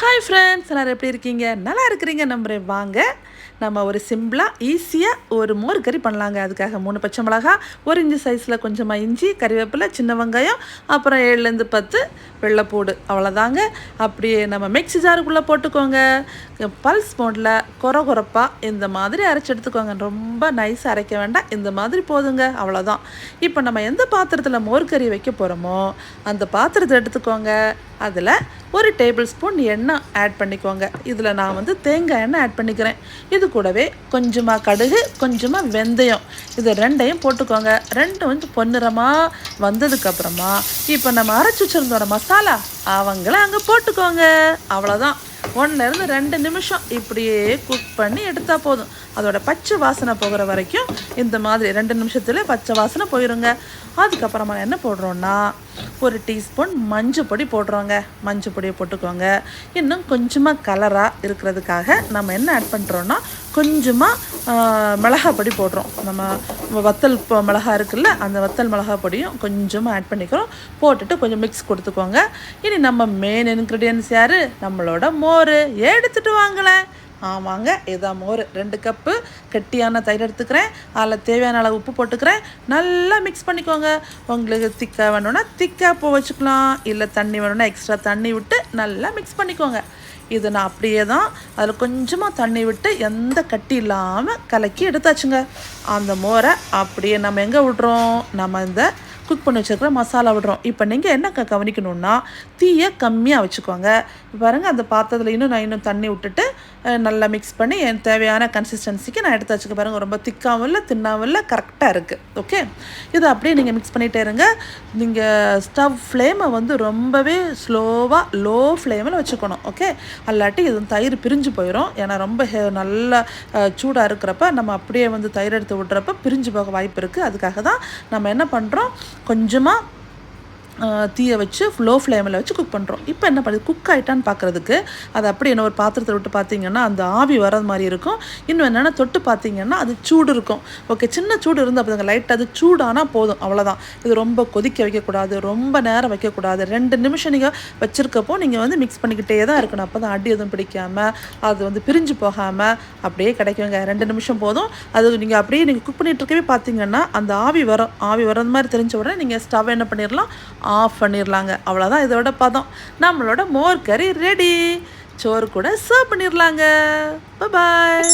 Hi friends எல்லோரும் எப்படி இருக்கீங்க? நல்லா இருக்கிறீங்க நம்புறேன். வாங்க நம்ம ஒரு சிம்பிளாக ஈஸியாக ஒரு மோர் கறி பண்ணலாங்க. அதுக்காக மூணு பச்சை மிளகா ஒரு இஞ்சி சைஸில் கொஞ்சமாக இஞ்சி கறிவேப்பிலை சின்ன வெங்காயம் அப்புறம் ஏழுலேருந்து பத்து வெள்ளைப்பூடு அவ்வளோதாங்க அப்படியே நம்ம மிக்ஸி ஜாருக்குள்ளே போட்டுக்கோங்க. பல்ஸ் மோட்டில் குறை குறைப்பாக இந்த மாதிரி அரைச்சி எடுத்துக்கோங்க. ரொம்ப நைஸாக அரைக்க வேண்டாம். இந்த மாதிரி போதுங்க. அவ்வளோதான் இப்போ நம்ம எந்த பாத்திரத்தில் மோர் கறி வைக்க போகிறோமோ அந்த பாத்திரத்தை எடுத்துக்கோங்க. அதில் ஒரு டேபிள் ஸ்பூன் எண்ணெய் ஆட் பண்ணிக்கோங்க. இதில் நான் வந்து தேங்காய் எண்ணெய் ஆட் பண்ணிக்கிறேன். இது கூடவே கொஞ்சமாக கடுகு கொஞ்சமாக வெந்தயம். இது ரெண்டையும் போட்டுக்கோங்க. ரெண்டும் வந்து பொன்னிறமாக வந்ததுக்கப்புறமா இப்போ நம்ம அரைச்சி வச்சுருந்தோட மசாலா அவங்கள அங்கே போட்டுக்கோங்க. அவ்வளோதான் ஒன்றுலேருந்து ரெண்டு நிமிஷம் இப்படியே குக் பண்ணி எடுத்தால் போதும். அதோட பச்சை வாசனை போகிற வரைக்கும் இந்த மாதிரி ரெண்டு நிமிஷத்தில் பச்சை வாசனை போயிருங்க. அதுக்கப்புறமா என்ன போடுறோன்னா ஒரு டீஸ்பூன் மஞ்சள் பொடி போடுறோங்க. மஞ்சள் பொடியை போட்டுக்கோங்க. இன்னும் கொஞ்சமாக கலராக இருக்கிறதுக்காக நம்ம என்ன ஆட் பண்ணுறோன்னா கொஞ்சமாக மிளகா பொடி போடுறோம். நம்ம வத்தல் மிளகா இருக்குல்ல அந்த வத்தல் மிளகா பொடியும் கொஞ்சமாக ஆட் பண்ணிக்கிறோம். போட்டுட்டு கொஞ்சம் மிக்ஸ் கொடுத்துக்கோங்க. இனி நம்ம மெயின் இன்க்ரீடியன்ஸ் யார்? நம்மளோட மோர். எடுத்துகிட்டு வாங்களேன். ஆமாங்க இதான் மோர். ரெண்டு கப்பு கெட்டியான தயிர் எடுத்துக்கிறேன். அதில் தேவையான அளவு உப்பு போட்டுக்கிறேன். நல்லா மிக்ஸ் பண்ணிக்கோங்க. உங்களுக்கு திக்காக வேணும்னா திக்காக போ வச்சுக்கலாம். இல்லை தண்ணி வேணும்னா எக்ஸ்ட்ரா தண்ணி விட்டு நல்லா மிக்ஸ் பண்ணிக்கோங்க. இது நான் அப்படியே தான் அதில் கொஞ்சமாக தண்ணி விட்டு எந்த கட்டி இல்லாமல் கலக்கி எடுத்தாச்சுங்க. அந்த மோரை அப்படியே நம்ம எங்கே விட்றோம்? நம்ம இந்த குக் பண்ணி வச்சுருக்கிற மசாலா விடுறோம். இப்போ நீங்கள் என்ன கவனிக்கணும்னா கவனிக்கணுன்னா தீயை கம்மியாக வச்சுக்கோங்க. பாருங்கள் அந்த பாத்திரத்தில் இன்னும் நான் இன்னும் தண்ணி விட்டுட்டு நல்லா மிக்ஸ் பண்ணி என் தேவையான கன்சிஸ்டன்சிக்கு நான் எடுத்து வச்சுக்க பாருங்கள் ரொம்ப திக்காகவும் இல்லை தின்னாவும் இல்லை கரெக்டாக இருக்குது ஓகே இதை அப்படியே நீங்கள் மிக்ஸ் பண்ணிகிட்டே இருங்க. நீங்கள் ஸ்டவ் ஃப்ளேமை வந்து ரொம்பவே ஸ்லோவாக லோ ஃப்ளேமில் வச்சுக்கணும். ஓகே அல்லாட்டி இது தயிர் பிரிஞ்சு போயிடும் ஏன்னா ரொம்ப நல்லா சூடாக இருக்கிறப்ப நம்ம அப்படியே வந்து தயிர் எடுத்து விட்றப்ப பிரிஞ்சு போக வாய்ப்பு இருக்குது அதுக்காக தான் நம்ம என்ன பண்ணுறோம் கொஞ்சமாக தீயை வச்சு லோ ஃப்ளேமில் வச்சு குக் பண்ணுறோம் இப்போ என்ன பண்ணுது குக் ஆகிட்டான்னு பார்க்குறதுக்கு அது அப்படி என்ன ஒரு பாத்திரத்தை விட்டு பார்த்தீங்கன்னா அந்த ஆவி வர்றது மாதிரி இருக்கும். இன்னும் என்னென்னா தொட்டு பார்த்தீங்கன்னா அது சூடு இருக்கும். ஓகே சின்ன சூடு இருந்தால் பார்த்துங்க லைட் அது சூடானால் போதும். அவ்வளோதான் இது ரொம்ப கொதிக்க வைக்கக்கூடாது ரொம்ப நேரம் வைக்கக்கூடாது. ரெண்டு நிமிஷம் நீங்கள் வச்சுருக்கப்போ நீங்கள் வந்து மிக்ஸ் பண்ணிக்கிட்டே தான் இருக்கணும். அப்போ தான் அடி எதுவும் பிடிக்காமல் அது வந்து பிரிஞ்சு போகாமல் அப்படியே கிடைக்குங்க. ரெண்டு நிமிஷம் போதும். அது நீங்கள் அப்படியே நீங்கள் குக் பண்ணிகிட்டு இருக்கவே பார்த்தீங்கன்னா அந்த ஆவி வரும். ஆவி வர்றது மாதிரி தெரிஞ்ச உடனே நீங்கள் ஸ்டவ் என்ன பண்ணிடலாம் ஆஃப் பண்ணிடலாங்க அவ்வளோதான் இதோட பதம். நம்மளோட மோர் கறி ரெடி சோறு கூட சர்வ் பண்ணிடலாங்க பாய்